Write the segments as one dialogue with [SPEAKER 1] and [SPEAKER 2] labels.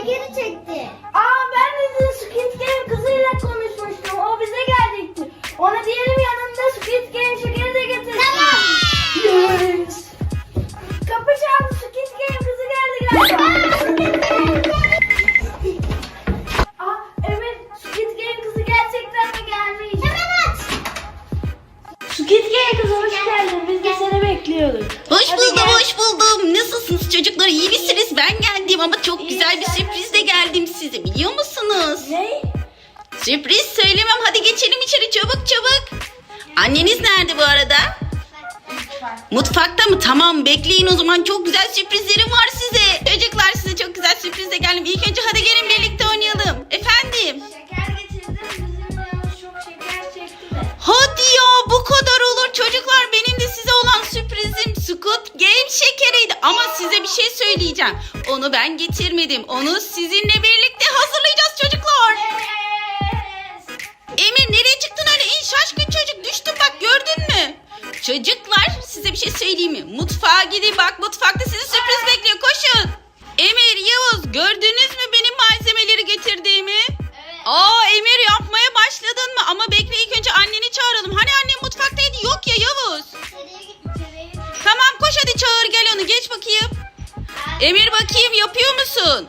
[SPEAKER 1] şekeri çekti.
[SPEAKER 2] Sürprizle geldim size. Biliyor musunuz?
[SPEAKER 3] Ne?
[SPEAKER 2] Sürpriz söylemem. Hadi geçelim içeri çabuk çabuk. Anneniz nerede bu arada? Mutfakta mı? Tamam bekleyin o zaman. Çok güzel sürprizlerim var size. Çocuklar size çok güzel sürprizle geldim. İlk önce hadi gelin birlikte oynayalım. Efendim?
[SPEAKER 3] Şeker
[SPEAKER 2] söyleyeceğim. Onu ben getirmedim. Onu sizinle birlikte hazırlayacağız çocuklar. Emir nereye çıktın öyle? İn şaşkın çocuk. Düştün bak gördün mü? Çocuklar size bir şey söyleyeyim mi? Mutfağa gidin. Bak mutfakta sizi sürpriz bekliyor. Koşun. Emir Yavuz gördünüz mü benim malzemeleri getirdiğimi? Aa Emir yapmaya başladın mı? Ama bekle ilk önce anneni çağıralım. Hani annem mutfaktaydı? Yok ya Yavuz. Tamam koş hadi çağır gel onu. Geç bakayım. Emir bakayım yapıyor musun?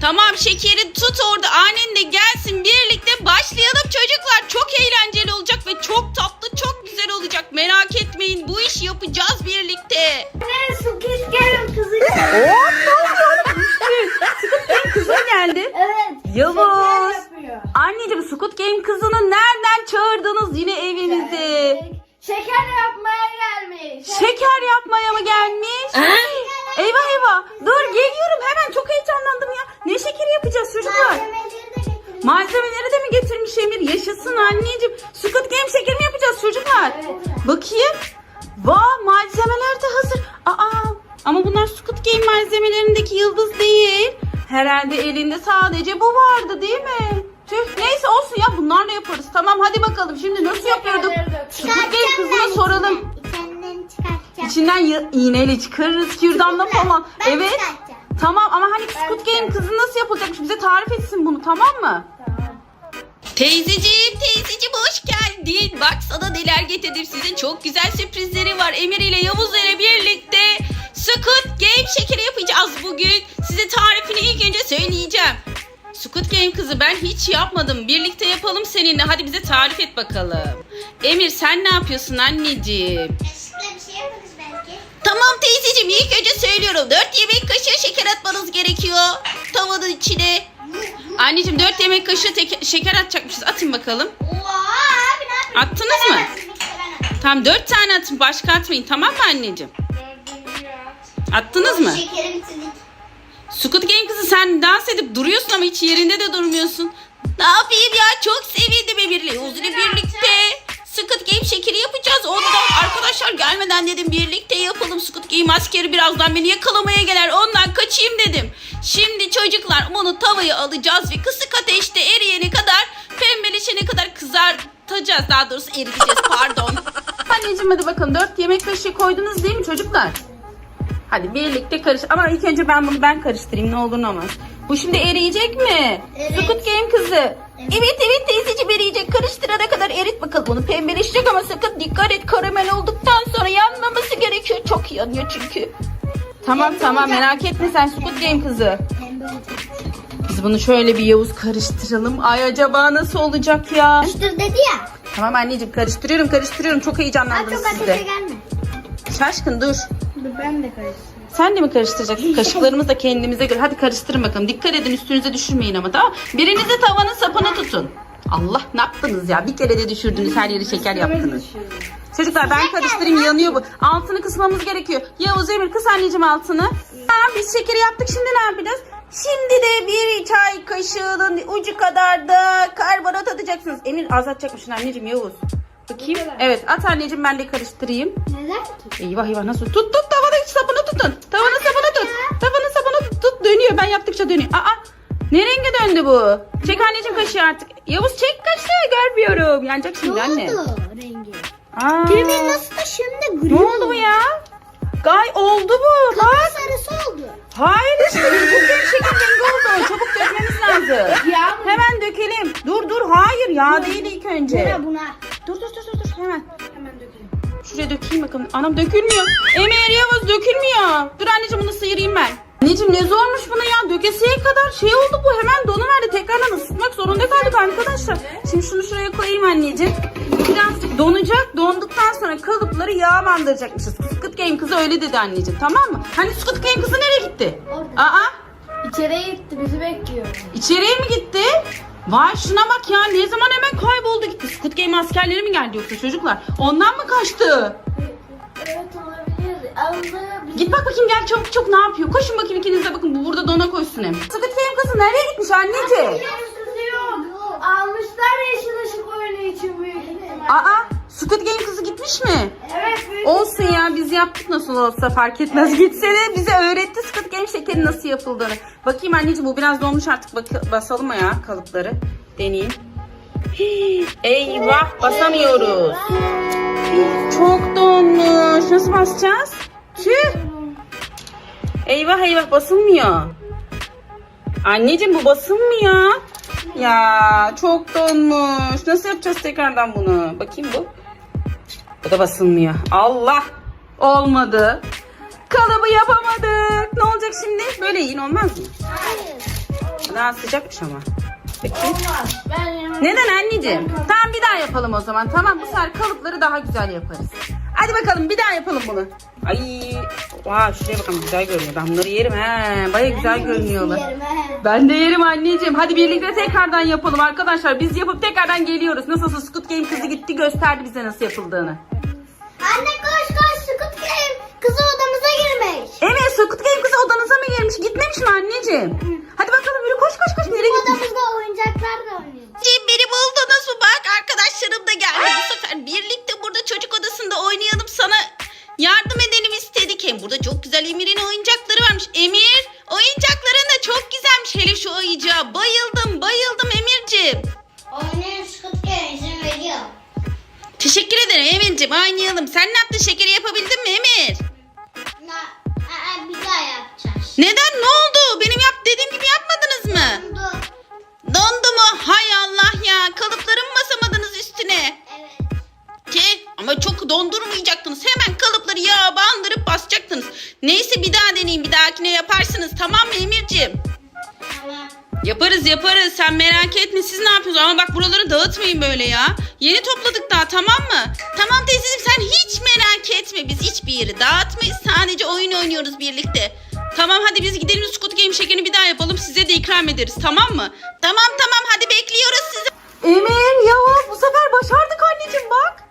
[SPEAKER 2] Tamam şekeri tut orada annenle gelsin birlikte başlayalım çocuklar. Çok eğlenceli olacak ve çok tatlı çok güzel olacak. Merak etmeyin bu işi yapacağız birlikte.
[SPEAKER 3] Ne Squid Game kızı
[SPEAKER 2] Kızım geldi.
[SPEAKER 3] Evet.
[SPEAKER 2] Yavuz. Anneciğim Squid Game kızını nereden çağırdınız yine evinize?
[SPEAKER 3] Şeker yapmaya gelmiş.
[SPEAKER 2] Şeker yapmaya mı gelmiş? Eyvah eyvah. Dur geliyorum hemen çok heyecanlandım ya. Ne şekeri yapacağız çocuklar?
[SPEAKER 1] Malzemeleri de getirmiş.
[SPEAKER 2] Malzemeleri de mi getirmiş Emir? Yaşasın anneciğim. Squid Game şekeri mi yapacağız çocuklar?
[SPEAKER 3] Evet.
[SPEAKER 2] Bakayım. Vay malzemeler de hazır. Aa ama bunlar Squid Game malzemelerindeki yıldız değil. Herhalde elinde sadece bu vardı değil mi? Tüh neyse olsun ya bunlarla yaparız. Tamam hadi bakalım şimdi nasıl yapıyorduk? Squid Game kızına soralım.
[SPEAKER 1] İçinden çıkartacağım.
[SPEAKER 2] İçinden iğneyle çıkarırız kürdanla falan.
[SPEAKER 1] Ben
[SPEAKER 2] evet.
[SPEAKER 1] çıkartacağım.
[SPEAKER 2] Tamam ama hani Squid Game kızı nasıl yapılacakmış bize tarif etsin bunu tamam mı? Teyzeciğim teyzeciğim hoş geldin. Bak sana neler getirdim size çok güzel sürprizleri var. Emir ile Yavuz ile birlikte Squid Game şekeri yapacağız bugün. Size tarifini ilk önce söyleyeceğim. Squid Game kızı ben hiç yapmadım. Birlikte yapalım seninle. Hadi bize tarif et bakalım. Emir sen ne yapıyorsun anneciğim?
[SPEAKER 1] Bir şey yaparız belki.
[SPEAKER 2] Tamam teyzeciğim ilk önce söylüyorum. 4 yemek kaşığı şeker atmanız gerekiyor. Tavanın içine. Anneciğim 4 yemek kaşığı teke- şeker atacakmışız. Atın bakalım.
[SPEAKER 1] Oha abi ne yapıyorsun?
[SPEAKER 2] Attınız
[SPEAKER 1] Ben
[SPEAKER 2] mı?
[SPEAKER 1] atayım, ben atayım.
[SPEAKER 2] Tamam 4 tane atın. Başka atmayın tamam mı anneciğim? Attınız mı?
[SPEAKER 1] Şekeri bitirdik.
[SPEAKER 2] Squid Game kızı sen dans edip duruyorsun ama hiç yerinde de durmuyorsun. Ne yapayım ya çok sevindim Emir'le. İle birlikte. Squid Game şekeri yapacağız. Ondan arkadaşlar gelmeden dedim birlikte yapalım. Squid Game askeri birazdan beni yakalamaya gelir. Ondan kaçayım dedim. Şimdi çocuklar onu tavaya alacağız ve kısık ateşte eriyene kadar pembeleşene kadar kızartacağız. Daha doğrusu eriteceğiz pardon. Anneciğim hadi bakın 4 yemek kaşığı koydunuz değil mi çocuklar? Hadi birlikte karış. Ama ilk önce ben bunu ben karıştırayım ne olur ne olmaz. Bu şimdi eriyecek mi?
[SPEAKER 1] Evet.
[SPEAKER 2] Squid Game kızı. Evet evet teyzeciğim eriyecek. Karıştırana kadar erit bakalım. Bunu pembeleşecek ama sakın dikkat et. Karamel olduktan sonra yanmaması gerekiyor. Çok yanıyor çünkü. Tamam
[SPEAKER 1] Pembe
[SPEAKER 2] tamam
[SPEAKER 1] olacak.
[SPEAKER 2] merak etme sen Squid Game kızı.
[SPEAKER 1] Pembe olacak.
[SPEAKER 2] Biz bunu şöyle bir Yavuz karıştıralım. Ay acaba nasıl olacak ya?
[SPEAKER 1] Dur dedi ya.
[SPEAKER 2] Tamam anneciğim karıştırıyorum karıştırıyorum. Çok heyecanlandım
[SPEAKER 1] çok
[SPEAKER 2] sizde.
[SPEAKER 1] ateşe gelme.
[SPEAKER 2] Şaşkın dur.
[SPEAKER 3] Dur ben de karıştırayım.
[SPEAKER 2] Sen de mi karıştıracaksın? Kaşıklarımız da kendimize göre. Hadi karıştırın bakalım. Dikkat edin üstünüze düşürmeyin ama tamam Biriniz de tavanın sapını tutun. Allah ne yaptınız ya? Bir kere de düşürdünüz her yeri şeker yaptınız. Çocuklar ben karıştırayım yanıyor bu. Altını kısmamız gerekiyor. Yavuz Emir kıs anneciğim altını. Tamam biz şekeri yaptık şimdi ne yapacağız? Şimdi de bir çay kaşığının ucu kadar da karbonat atacaksınız. Emir az atacakmışsın anneciğim Yavuz. Bakayım. Evet at anneciğim ben de karıştırayım.
[SPEAKER 1] Neden?
[SPEAKER 2] Eyvah eyvah nasıl? Tut tut tavanın sapını tutun. Dönüyor ben yaptıkça dönüyor. Aa ne renge döndü bu? Çek anneciğim kaşığı artık. Yavuz çek kaşığı görmüyorum. Yanacak şimdi
[SPEAKER 1] Ne
[SPEAKER 2] anne.
[SPEAKER 1] oldu rengi?
[SPEAKER 2] Aa,
[SPEAKER 1] Düğme nasıl da şimdi gri
[SPEAKER 2] ne oldu bu ya? Gay oldu bu.
[SPEAKER 1] Kapı
[SPEAKER 2] Bak.
[SPEAKER 1] sarısı oldu.
[SPEAKER 2] Hayır işte bu şeker rengi oldu. Çabuk kızı.
[SPEAKER 1] Yağ mı?
[SPEAKER 2] Hemen dökelim. Dur dur hayır yağ değil ilk önce.
[SPEAKER 1] Buna buna.
[SPEAKER 2] Dur dur dur dur dur hemen.
[SPEAKER 1] Hemen dökelim.
[SPEAKER 2] Şuraya dökeyim bakalım. Anam dökülmüyor. Emir Yavuz dökülmüyor. Dur anneciğim bunu sıyırayım ben. Anneciğim ne zormuş bunu ya. Dökesiye kadar şey oldu bu. Hemen donuverdi. Tekrardan ısıtmak zorunda kaldık arkadaşlar. Şimdi şunu şuraya koyayım anneciğim. Birazcık donacak. Donduktan sonra kalıpları yağa bandıracakmışız. Squid Game kızı öyle dedi anneciğim tamam mı? Hani Squid Game kızı nereye gitti?
[SPEAKER 1] Orada.
[SPEAKER 2] Aa
[SPEAKER 1] İçeriye gitti bizi bekliyor.
[SPEAKER 2] içeriye mi gitti? Vay şuna bak ya ne zaman hemen kayboldu gitti. Squid Game askerleri mi geldi yoksa çocuklar? Ondan mı kaçtı?
[SPEAKER 1] Evet olabilir. Aldı.
[SPEAKER 2] Git bak bakayım gel çabuk çabuk ne yapıyor? Koşun bakayım ikiniz de bakın bu burada dona koysun hem. Squid Game kızı nereye gitmiş anneciğim?
[SPEAKER 1] Almışlar yeşil ışık oyunu için büyük ihtimal.
[SPEAKER 2] Aa Squid Game kızı gitmiş mi?
[SPEAKER 1] Evet büyük
[SPEAKER 2] Olsun ya biz yaptık nasıl olsa fark etmez. Gitse de bize öğretti Squid Game şekeri nasıl yapıldığını. Bakayım anneciğim bu biraz donmuş artık bak basalım mı ya kalıpları. Deneyeyim. Eyvah basamıyoruz. Çok donmuş. Nasıl basacağız? Tüh. Eyvah eyvah basılmıyor. Anneciğim bu basılmıyor. Ya çok donmuş. Nasıl yapacağız tekrardan bunu? Bakayım bu. Bu da basılmıyor. Allah. Olmadı. Kalıbı yapamadık. Ne olacak şimdi? Böyle yiyin olmaz mı? Daha sıcakmış ama. Bakayım.
[SPEAKER 1] olmaz. Ben yemek.
[SPEAKER 2] Neden anneciğim? Tamam bir daha yapalım o zaman. Tamam bu sefer kalıpları daha güzel yaparız. Hadi bakalım bir daha yapalım bunu. Ay, vay şuraya bakalım güzel görünüyor. Ben bunları yerim he. Baya güzel görünüyorlar.
[SPEAKER 1] Yerim.
[SPEAKER 2] Ben de yerim anneciğim. Hadi birlikte tekrardan yapalım arkadaşlar. Biz yapıp tekrardan geliyoruz. Nasılsa Squid Game kızı gitti gösterdi bize nasıl yapıldığını.
[SPEAKER 1] Anne koş koş Squid Game. Kızı odamıza girmiş.
[SPEAKER 2] Evet Squid Game kızı odanıza mı gelmiş? Gitmemiş mi anneciğim? Hadi
[SPEAKER 1] Oynayın Squid Game izin veriyor.
[SPEAKER 2] Teşekkür ederim Emir'cim oynayalım. Sen ne yaptın şekeri yapabildin mi Emir?
[SPEAKER 1] Na, aa, bir daha yapacağız.
[SPEAKER 2] Neden ne oldu? Benim yap dediğim gibi yapmadınız mı?
[SPEAKER 1] Dur.
[SPEAKER 2] Dondu mu? Hay Allah ya kalıpları mı basamadınız üstüne?
[SPEAKER 1] Evet.
[SPEAKER 2] Ki ama çok dondurmayacaktınız. Hemen kalıpları yağa bandırıp basacaktınız. Neyse bir daha deneyeyim. Bir dahakine yaparsınız. Tamam mı Emir'ciğim? Yaparız yaparız. Sen merak etme. Siz ne yapıyorsunuz? Ama bak buraları dağıtmayın böyle ya. Yeni topladık daha tamam mı? Tamam teyzeciğim sen hiç merak etme. Biz hiçbir yeri dağıtmayız. Sadece oyun oynuyoruz birlikte. Tamam hadi biz gidelim Squid Game şekerini bir daha yapalım. Size de ikram ederiz tamam mı? Tamam tamam hadi bekliyoruz sizi. Emir Yavuz bu sefer başardık anneciğim bak.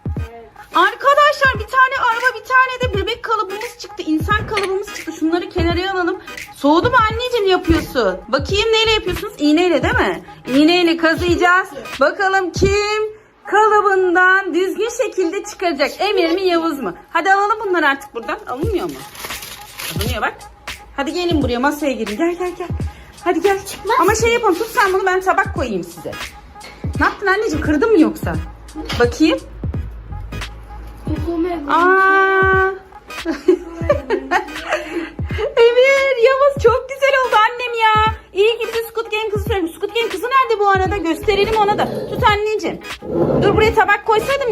[SPEAKER 2] Arkadaşlar bir tane araba bir tane de bebek kalıbımız çıktı. İnsan kalıbımız çıktı. Şunları kenara alalım. Soğudu mu anneciğim yapıyorsun? Bakayım neyle yapıyorsunuz? İğneyle değil mi? İğneyle kazıyacağız. Bakalım kim kalıbından düzgün şekilde çıkaracak? Emir mi Yavuz mu? Hadi alalım bunları artık buradan. Alınmıyor mu? Alınıyor bak. Hadi gelin buraya masaya girin. Gel gel gel. Hadi gel. Ama şey yapalım tut sen bunu ben tabak koyayım size. Ne yaptın anneciğim kırdın mı yoksa? Bakayım. Aa.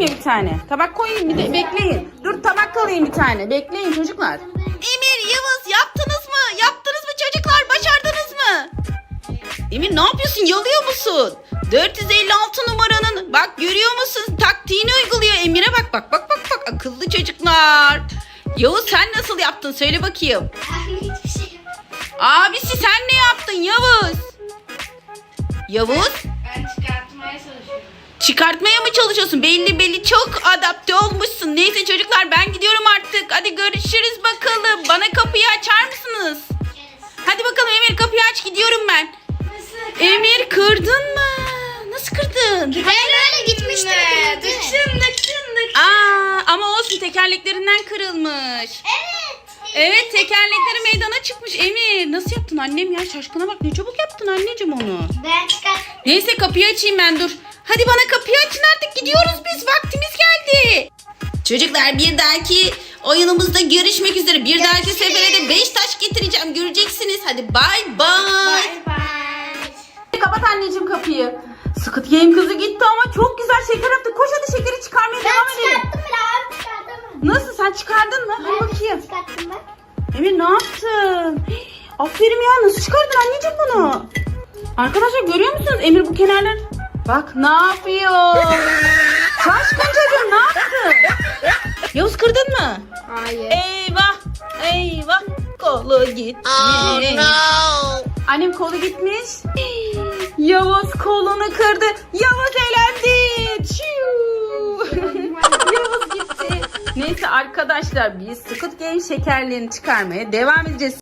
[SPEAKER 2] Tabak koysaydım ya bir tane. Tabak koyayım bir de bekleyin. Dur tabak alayım bir tane. Bekleyin çocuklar. Emir, Yavuz yaptınız mı? Yaptınız mı çocuklar? Başardınız mı? Emir ne yapıyorsun? Yalıyor musun? 456 numaranın bak görüyor musun? Taktiğini uyguluyor Emir'e bak bak bak bak bak akıllı çocuklar. Yavuz sen nasıl yaptın söyle bakayım.
[SPEAKER 1] Hiçbir şey
[SPEAKER 2] Abisi sen ne yaptın Yavuz? Yavuz.
[SPEAKER 1] Çıkartmaya
[SPEAKER 2] mı çalışıyorsun? Belli belli çok adapte olmuşsun. Neyse çocuklar ben gidiyorum artık. Hadi görüşürüz bakalım. Bana kapıyı açar mısınız? Hadi bakalım Emir kapıyı aç gidiyorum ben. Emir kırdın mı? Nasıl kırdın?
[SPEAKER 1] Ben öyle gitmiştim.
[SPEAKER 2] Dıksın dıksın Aa ama olsun tekerleklerinden kırılmış.
[SPEAKER 1] Evet.
[SPEAKER 2] Evet tekerlekleri meydana çıkmış Emir. Nasıl yaptın annem ya şaşkına bak ne çabuk yaptın anneciğim onu.
[SPEAKER 1] Ben çıkart.
[SPEAKER 2] Neyse kapıyı açayım ben dur. Hadi bana kapıyı açın artık gidiyoruz biz vaktimiz geldi. Çocuklar bir dahaki oyunumuzda görüşmek üzere. Bir dahaki
[SPEAKER 1] Görüşürüz.
[SPEAKER 2] sefere de 5 taş getireceğim göreceksiniz. Hadi bay bay.
[SPEAKER 1] Bye bye.
[SPEAKER 2] kapat anneciğim kapıyı. Squid Game kızı gitti ama çok güzel şeker yaptı. Koş hadi şekeri çıkarmaya devam edelim.
[SPEAKER 3] Çıkarttım bile abi çıkarttım.
[SPEAKER 2] Nasıl sen çıkardın mı? Hadi bakayım.
[SPEAKER 3] Çıkarttım bak.
[SPEAKER 2] Emir ne yaptın? Aferin ya nasıl çıkardın anneciğim bunu? Arkadaşlar görüyor musunuz Emir bu kenarlar? Bak ne yapıyor? Şaşkın çocuğum ne yaptın? Yavuz kırdın mı?
[SPEAKER 1] Hayır.
[SPEAKER 2] Eyvah eyvah kolu gitmiş. Annem kolu gitmiş. Yavuz kolunu kırdı. Yavuz elendi. Yavuz gitti. Neyse arkadaşlar biz Squid Game şekerlerini çıkarmaya devam edeceğiz.